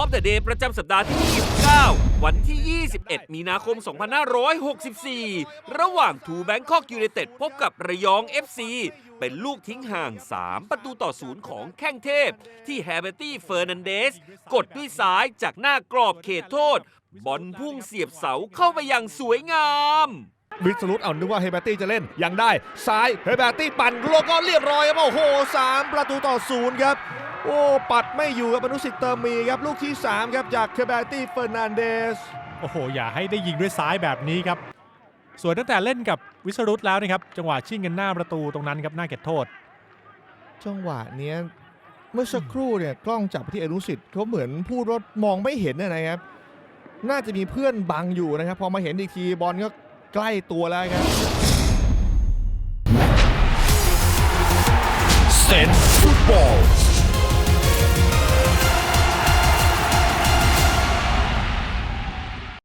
of the Day ประจำสัปดาห์ที่ 29 วันที่ 21 มีนาคม 2564 ระหว่างทูแบงคอกยู n นเต็ดพบกับระยอง FC เป็นลูกทิ้งห่าง 3 ประตูต่อศูนย์ของแข้งเทพ ที่แฮเบตี้เฟอร์นันเดส กดด้วยซ้ายจากหน้ากรอบเขตโทษ บอลพุ่งเสียบเสาเข้าไปอย่างสวยงาม วิสรุตเอานึกว่าเฮเบตตี้จะเล่นยังได้ซ้ายเฮเบตตี้ปั่นโลก็เรียบร้อยครับโอ้โหสามประตูต่อศูนย์ครับโอ้ปัดไม่อยู่ครับอนุสิทธิ์เติมมีครับลูกที่ 3 ครับจากเฮเบตตี้เฟอร์นันเดสโอ้โห อย่าให้ได้ยิงด้วยซ้ายแบบนี้ครับส่วนตั้งแต่เล่นกับวิสรุตแล้วนะครับจังหวะชิ่งกันหน้าประตูตรงนั้นครับหน้าเก็บโทษ จังหวะเนี้ยเมื่อสักครู่เนี่ยกล้องจับไปที่อนุสิทธิ์เขาเหมือนพูดว่ามองไม่เห็นนะครับ น่าจะมีเพื่อนบังอยู่นะครับ พอมาเห็นอีกทีบอลก็ ใกล้ตัวแล้วครับเซนฟุตบอล